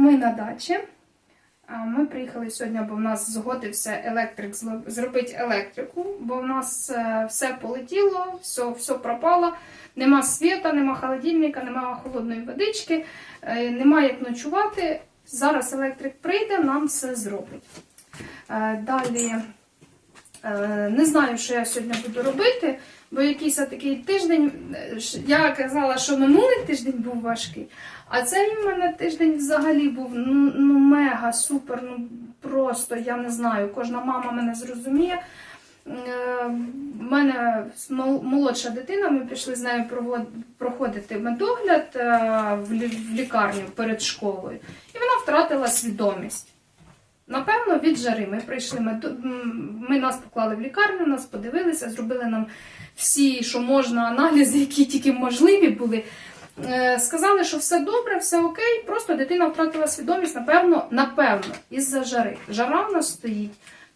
Ми на дачі. Ми приїхали сьогодні, бо в нас згодився електрик зробити електрику, бо в нас е, все полетіло, все, все пропало. Нема світа, нема холодильника, нема холодної водички, е, нема як ночувати. Зараз електрик прийде, нам все зробить. Е, Далі не знаю, що я сьогодні буду робити, бо якийсь такий тиждень. е, Я казала, що минулий тиждень був важкий. А цей в мене тиждень взагалі був ну, ну мега супер, ну просто я не знаю. Кожна мама мене зрозуміє. Е, В мене молодша дитина, ми пішли з нею проходити медогляд е, в лікарню перед школою, і вона втратила свідомість. Напевно, від жари. Ми прийшли, медо- м, ми нас поклали в лікарню, нас подивилися, зробили нам всі, що можна, аналізи, які тільки можливі були. Е, Сказали, що все добре, все окей, просто дитина втратила свідомість, напевно, напевно, із-за жари. Жара в нас стоїть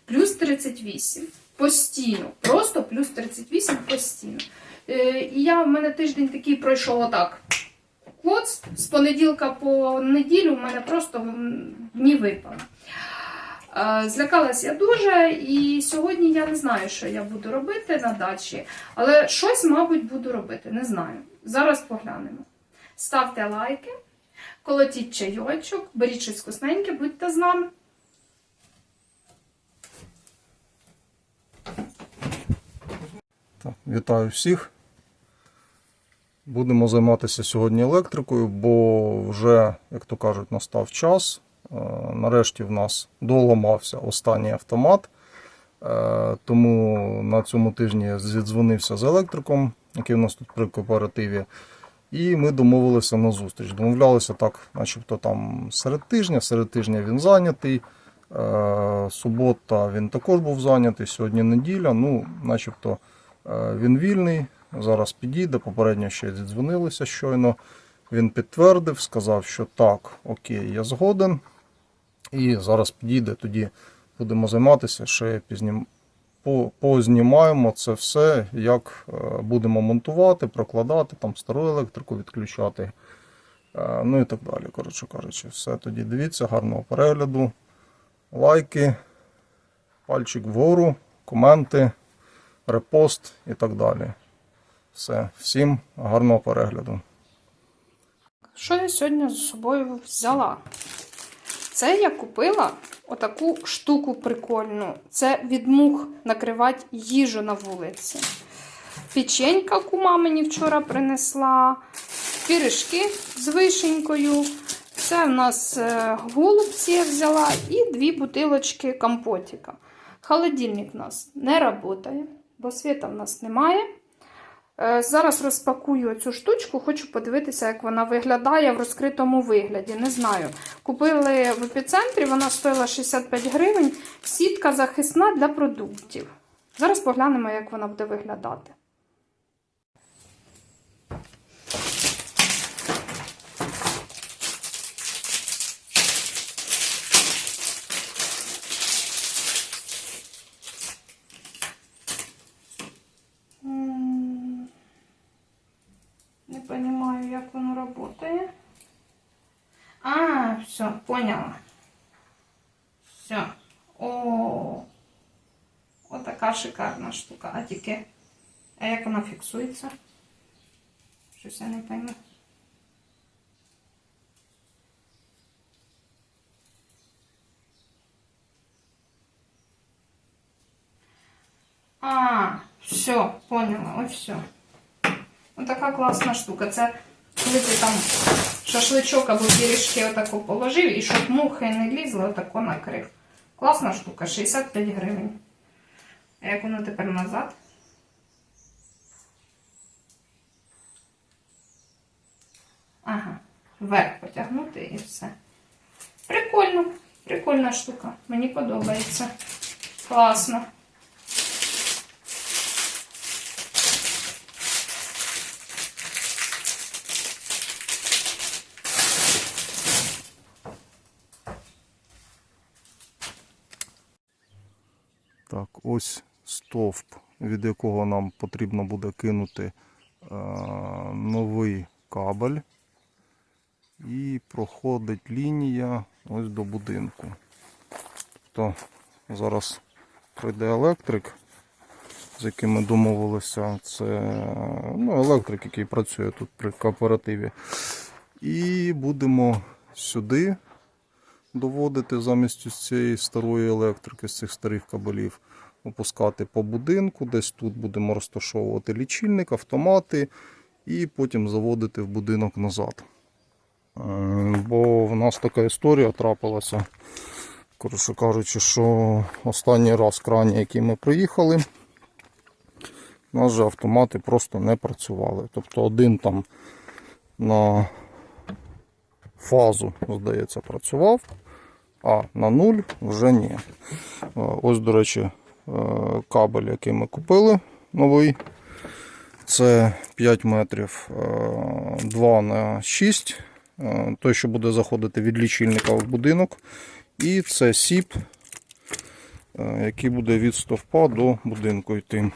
плюс 38 постійно, просто плюс 38 постійно. Е, І я в мене тиждень такий пройшов отак. Клоц, з понеділка по неділю в мене просто дні випали. Е, Злякалась я дуже, і сьогодні я не знаю, що я буду робити на дачі, але щось, мабуть, буду робити. Не знаю. Зараз поглянемо. Ставте лайки, колотіть чайочок, беріть щось вкусненьке, будьте з нами. Вітаю всіх. Будемо займатися сьогодні електрикою, бо вже, як то кажуть, настав час. Е, Нарешті в нас доламався останній автомат. Е, Тому на цьому тижні я зідзвонився з електриком, який у нас тут при кооперативі. І ми домовилися на зустріч. Домовлялися так, начебто там серед тижня, серед тижня він зайнятий. Е, Субота він також був зайнятий, сьогодні неділя. Ну, начебто він вільний. Зараз підійде. Попередньо ще зідзвонилися щойно. Він підтвердив, сказав, що так, окей, я згоден. І зараз підійде, тоді будемо займатися. Ще пізнім... по- познімаємо це все, як е, будемо монтувати, прокладати, там стару електрику відключати. Е, Ну і так далі. Коротше кажучи, все тоді дивіться, гарного перегляду. Лайки, пальчик вгору, коменти, репост і так далі. Все, всім гарного перегляду. Що я сьогодні з собою взяла? Це я купила отаку штуку прикольну. Це від мух накривати їжу на вулиці. Печенька кума мені вчора принесла, пиріжки з вишенькою. Це в нас е, голубці я взяла і дві бутилочки компотика. Холодильник у нас не працює, бо світа в нас немає. Е, Зараз розпакую цю штучку, хочу подивитися, як вона виглядає в розкритому вигляді. Не знаю. Купили в епіцентрі, вона стоїла 65 гривень. Сітка захисна для продуктів. Зараз поглянемо, як вона буде виглядати. М, Не понимаю, як воно работає. А, все, поняла. Все. О, отака шикарна штука. А тільки, а як вона фіксується? Щось я не пойму. А, все, поняла, ось все. Ось така класна штука. Це коли ти там шашличок або пиріжки отако положив і щоб мухи не лізли, отако накрив. Класна штука, 65 гривень. А як воно тепер назад? Ага, вверх потягнути і все. Прикольно, прикольна штука. Мені подобається. Класно. Так, ось стовп, від якого нам потрібно буде кинути е, новий кабель. і проходить лінія ось до будинку. Тобто зараз прийде електрик, з яким ми домовилися. Це ну, електрик, який працює тут при кооперативі. І будемо сюди доводити замість цієї старої електрики, з цих старих кабелів, опускати по будинку. Десь тут будемо розташовувати лічильник, автомати і потім заводити в будинок назад. Е, Бо в нас така історія трапилася. Коротше кажучи, що останній раз крайній, який ми приїхали, у нас же автомати просто не працювали. Тобто один там на фазу, здається, працював, а на нуль вже ні. Е, Ось, до речі, кабель, який ми купили новий. Це 5 метрів 2 на 6. е, Той, що буде заходити від лічильника в будинок. І це сіп, е, який буде від стовпа до будинку йти.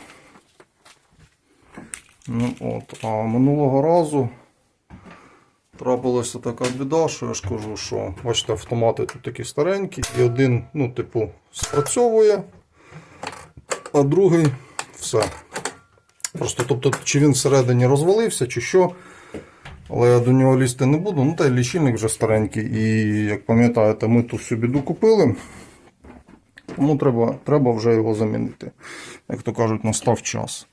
Ну, от. А минулого разу трапилася така біда, що я ж кажу, що бачите, автомати тут такі старенькі, і один, ну, типу, спрацьовує, а другий все. Просто, тобто, чи він всередині розвалився, чи що. Але я до нього лізти не буду. Ну, та й лічильник вже старенький. І як пам'ятаєте, ми ту всю біду купили. Тому треба, треба вже його замінити. Як то кажуть, настав час.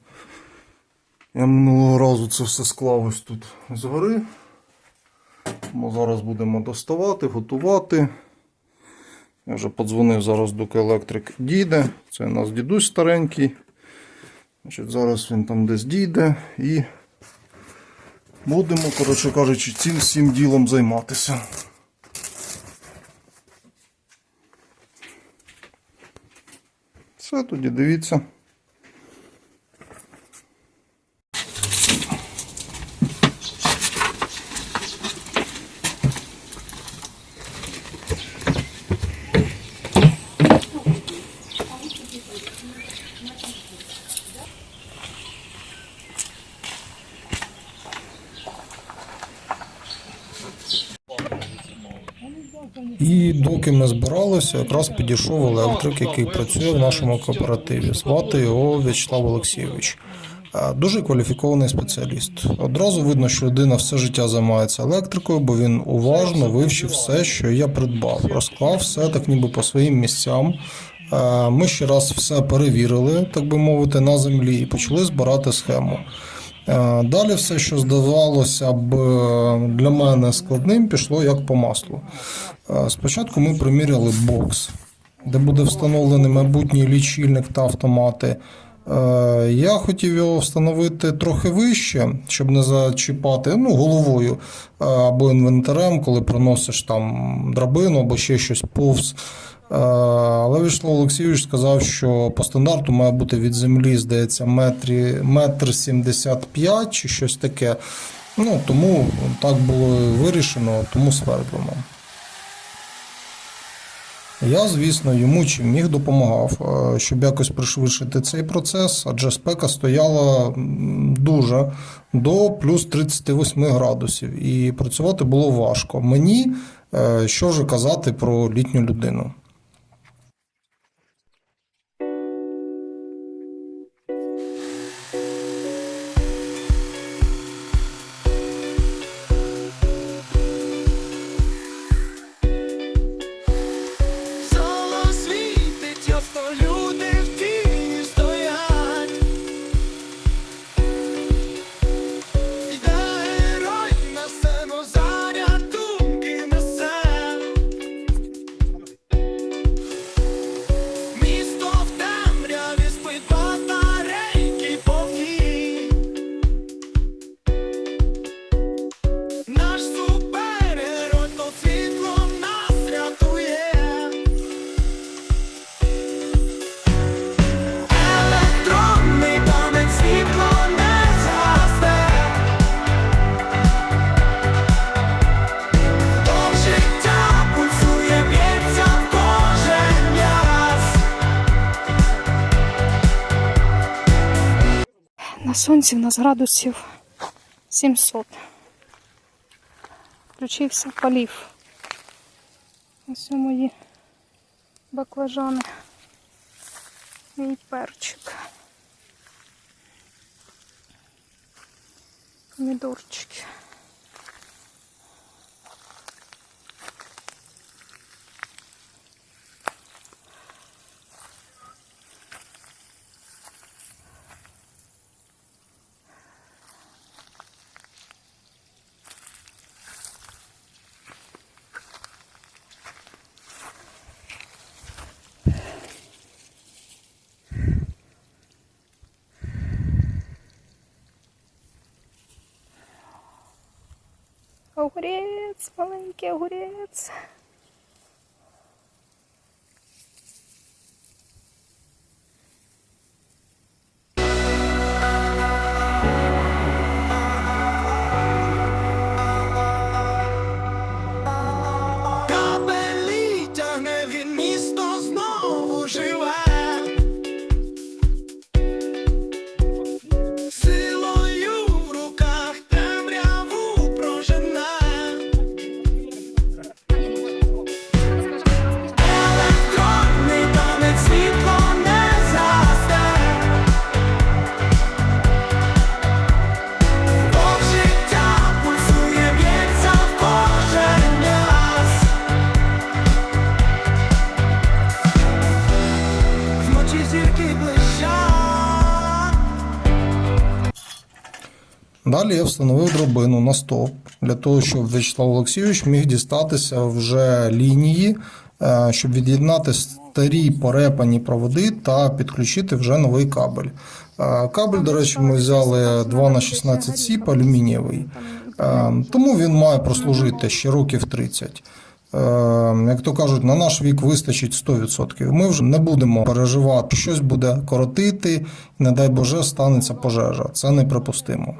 Я минулого разу це все склав тут згори. Тому зараз будемо доставати, готувати. Я вже подзвонив зараз, доки електрик дійде. Це у нас дідусь старенький. Значить, Зараз він там десь дійде і будемо, коротше кажучи, цим всім ділом займатися. Все, тоді дивіться. І доки ми збиралися, якраз підійшов електрик, який працює в нашому кооперативі. Звати його В'ячеслав Олексійович. Е, Дуже кваліфікований спеціаліст. Одразу видно, що людина все життя займається електрикою, бо він уважно вивчив все, що я придбав, розклав все так, ніби по своїм місцям. Е, Ми ще раз все перевірили, так би мовити, на землі, і почали збирати схему. Е, Далі все, що здавалося б е, для мене складним, пішло як по маслу. Е, Спочатку ми приміряли бокс, де буде встановлений майбутній лічильник та автомати. Е, Я хотів його встановити трохи вище, щоб не зачіпати ну, головою е, або інвентарем, коли приносиш там драбину або ще щось повз. Е, Але Вячеслав Олексійович сказав, що по стандарту має бути від землі, здається, метрі, метр 75 чи щось таке. Ну, тому так було вирішено, тому свердлимо. Я, звісно, йому чим міг допомагав, е, щоб якось пришвидшити цей процес, адже спека стояла дуже до плюс 38 градусів, і працювати було важко. Мені е, що вже казати про літню людину. Сонці в нас градусів 700. Включився полів. Ось мої баклажани. Мій перчик. Помідорчики. Огурець, маленький огурець. Далі я встановив драбину на стовп для того, щоб В'ячеслав Олексійович міг дістатися вже лінії, е, щоб від'єднати старі порепані проводи та підключити вже новий кабель. Е, Кабель, до речі, ми взяли 2 на 16 сіп алюмінієвий, Е, тому він має прослужити ще років 30. Е, Як то кажуть, на наш вік вистачить 100%. Ми вже не будемо переживати, щось буде коротити, не дай Боже, станеться пожежа. Це неприпустимо.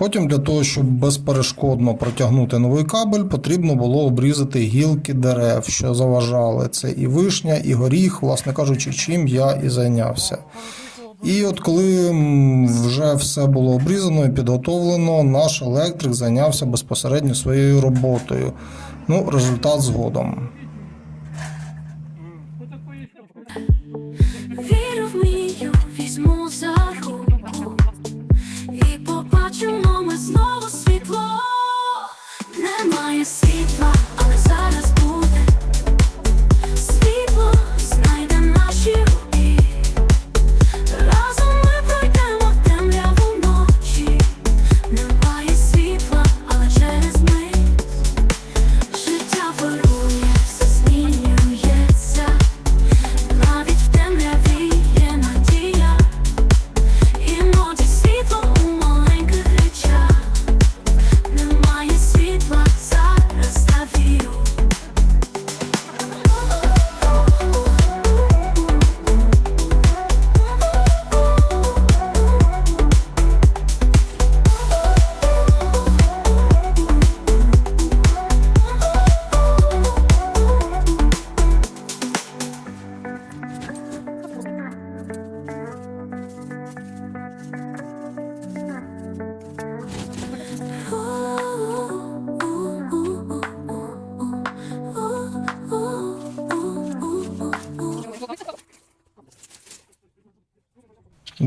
Потім для того, щоб безперешкодно протягнути новий кабель, потрібно було обрізати гілки дерев, що заважали. Це і вишня, і горіх, власне кажучи, чим я і зайнявся. І от коли вже все було обрізано і підготовлено, наш електрик зайнявся безпосередньо своєю роботою. Ну, результат згодом. Вірю в мрію, візьму за побачимо ми знову світло. Немає світла,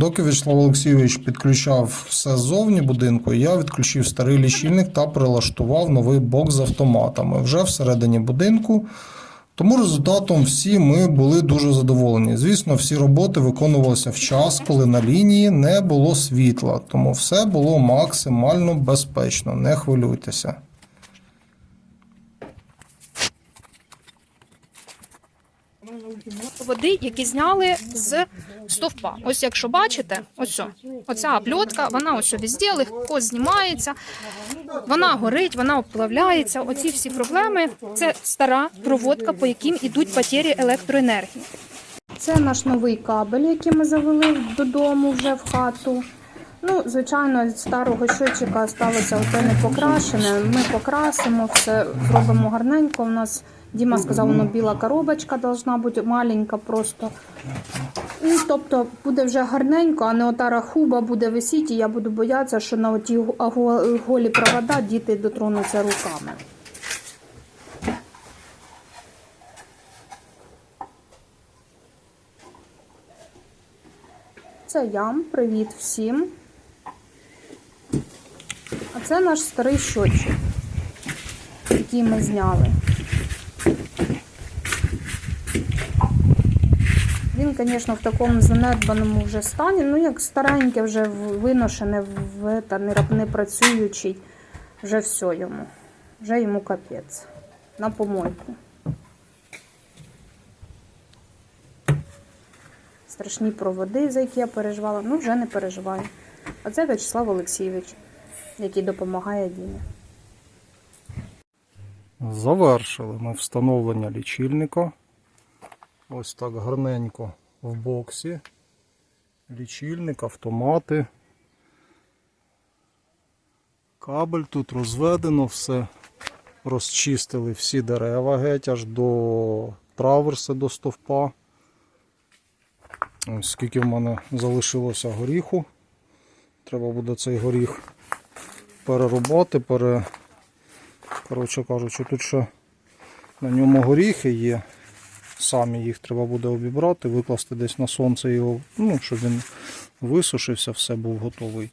Доки Вячеслав Олексійович підключав все ззовні будинку, я відключив старий лічильник та прилаштував новий бокс з автоматами вже всередині будинку. Тому результатом всі ми були дуже задоволені. Звісно, всі роботи виконувалися в час, коли на лінії не було світла, тому все було максимально безпечно. Не хвилюйтеся. Води, які зняли з стовпа. Ось якщо бачите, ось оця опльотка, вона ось везде легко знімається, вона горить, вона обплавляється. Оці всі проблеми це стара проводка, по яким ідуть потері електроенергії. Це наш новий кабель, який ми завели додому вже в хату. Ну, звичайно, з старого щотчика сталося оце не покрашене. Ми покрасимо, все зробимо гарненько. У нас Діма сказав, воно біла коробочка должна бути маленька просто. І тобто буде вже гарненько, а не ота рахуба буде висіти, і я буду боятися, що на оті голі провода діти дотронуться руками. Це я. Привіт всім. А це наш старий щотчик, який ми зняли. Він, звісно, в такому занедбаному вже стані, ну як стареньке, вже виношене, в, та, не, працюючий, вже все йому. Вже йому капець. На помойку. Страшні проводи, за які я переживала. Ну, вже не переживаю. А це В'ячеслав Олексійович, який допомагає Дімі. Завершили ми встановлення лічильника. Ось так гарненько в боксі. Лічильник, автомати. Кабель тут розведено, все розчистили всі дерева геть аж до траверси до стовпа. Ось скільки в мене залишилося горіху. Треба буде цей горіх перерубати, пере, Коротше кажучи, тут ще на ньому горіхи є. Самі їх треба буде обібрати, викласти десь на сонце його, ну, щоб він висушився, все був готовий.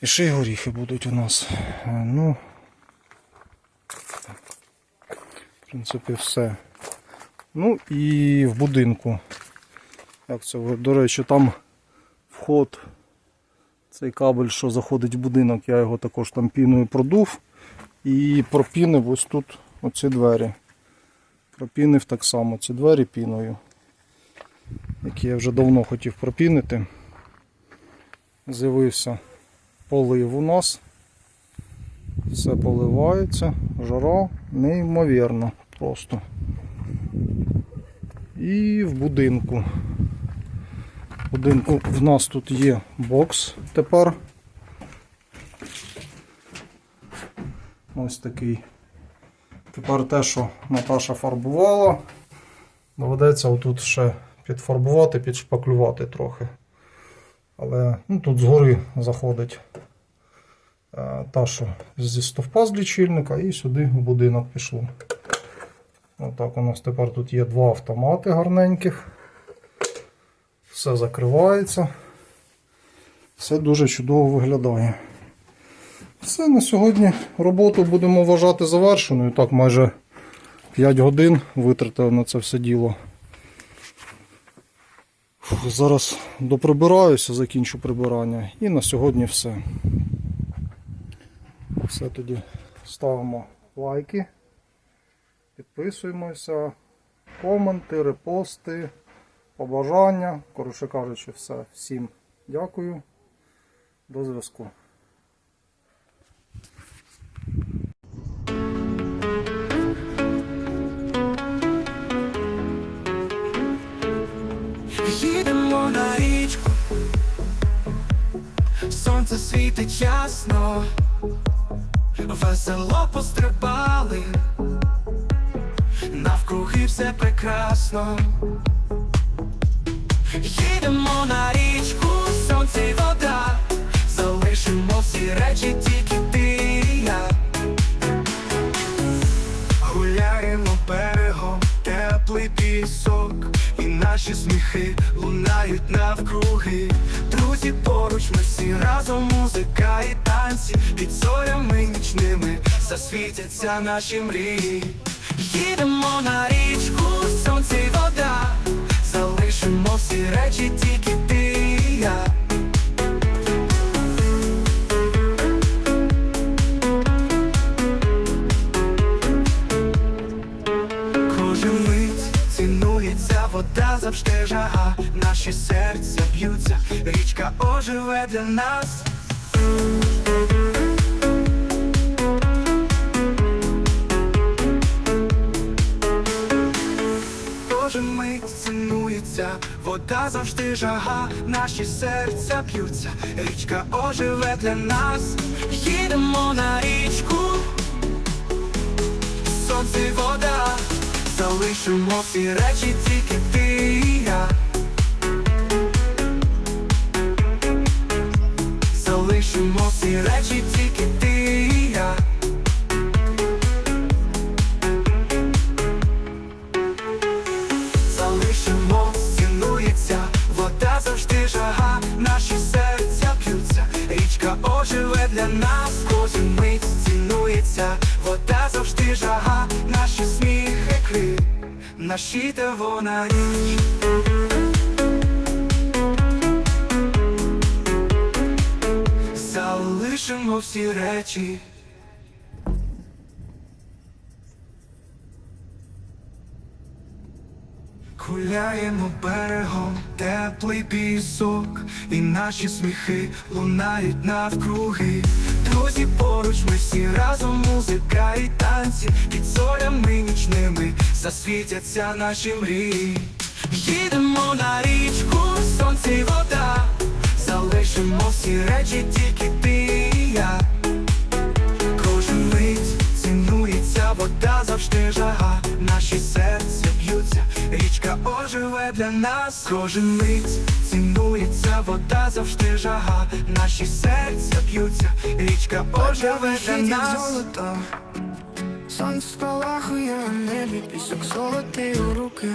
І ще й горіхи будуть у нас. Е, Ну, в принципі, все. Ну і в будинку. Як це До речі, там вход, цей кабель, що заходить в будинок, я його також там піною продув. І пропінив ось тут оці двері. Пропінив так само ці двері піною, які я вже давно хотів пропінити. З'явився полив у нас. Все поливається, жара неймовірно просто. І в будинку. В будинку в нас тут є бокс тепер. Ось такий. Тепер те, що Наташа фарбувала, доведеться отут ще підфарбувати, підшпаклювати трохи. Але ну, тут згори заходить е, та, що зі стовпа з лічильника, і сюди в будинок пішло. Отак у нас тепер тут є два автомати гарненьких. Все закривається. Все дуже чудово виглядає. Все, на сьогодні роботу будемо вважати завершеною. Так, майже 5 годин витратив на це все діло. Зараз доприбираюся, закінчу прибирання. І на сьогодні все. Все тоді ставимо лайки, підписуємося, коменти, репости, побажання. Коротше кажучи, все. Всім дякую. До зв'язку. Сонце світить ясно, весело пострибали, навкруги все прекрасно. Їдемо на річку, сонце й вода, залишимо всі речі, тільки ти і я. Гуляємо берегом, теплий пісок, і наші сміхи лунають навкруги. Друзі, поруч ми всі разом музика і танці, під зорями нічними засвітяться наші мрії. Їдемо на річку, сонце й вода, залишимо всі речі, тільки ти і я. Річка оживе для нас. Кожен мить цінується, вода завжди жага, наші серця б'ються, річка оживе для нас, їдемо на річку сонце й вода, залишимо всі речі, тільки ти пісок, і наші сміхи лунають навкруги. Друзі, поруч ми всі разом музика і танці, під зорями нічними засвітяться наші мрії. Їдемо на річку, сонце й вода, залишимо всі речі, тільки ти і я. Кожен мить цінується, вода завжди жага, наші серця річка оживе для нас, кожен мить цінується, вода завжди жага, наші серця б'ються, річка оживе для нас. золото Сонце спалахує на небі, пісок золотий у руки.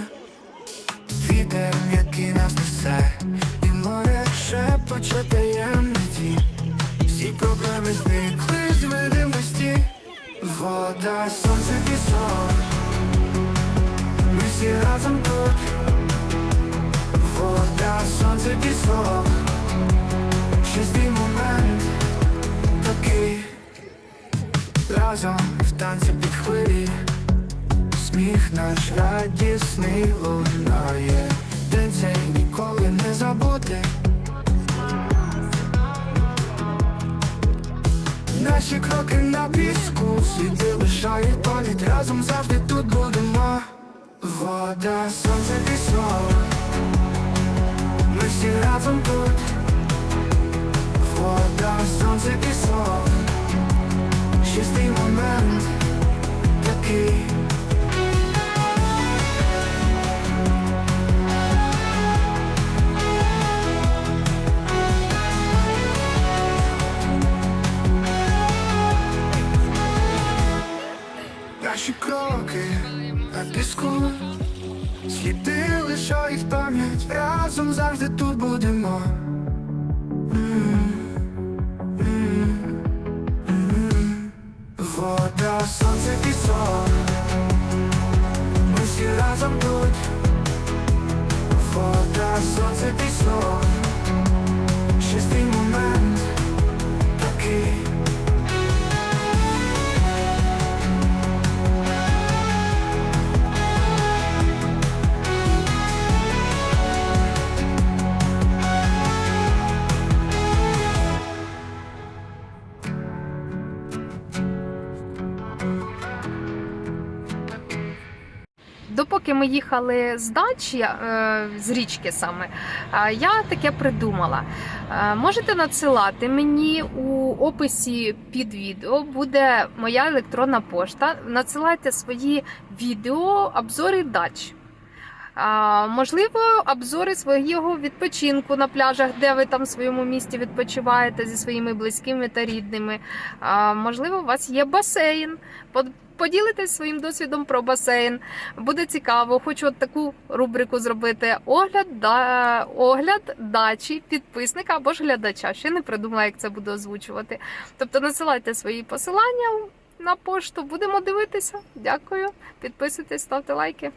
Вітер, який нас несе, і море шепоче таємниці. Всі проблеми зникли з видимості. Вода, сонце, пісок всі разом тут. Вода, сонце, пісок. Чистий момент такий. Разом в танці під хвилі. Сміх наш радісний лунає. День цей ніколи не забути Наші кроки на піску. Сліди лишають політ Разом завжди тут будемо Вода, сонце, пісок Ми всі разом тут. Вода, сонце, пісок Чистий момент такий. Наші кроки на піску. Сліди лишають пам'ять. Разом завжди тут будемо. Вода, сонце, пісок Ми всі разом тут. Вода, сонце, пісок Чистий Допоки ми їхали з дачі, е, з річки саме, е, я таке придумала. Е, Можете надсилати мені у описі під відео буде моя електронна пошта. Надсилайте свої відео, обзори дач. Можливо, обзори свого відпочинку на пляжах, де ви там в своєму місті відпочиваєте зі своїми близькими та рідними. Можливо, у вас є басейн. Под- Поділитесь своїм досвідом про басейн. Буде цікаво. Хочу от таку рубрику зробити: огляд, да, огляд дачі підписника або ж глядача. Ще не придумала, як це буду озвучувати. Тобто насилайте свої посилання на пошту. Будемо дивитися. Дякую. Підписуйтесь, ставте лайки.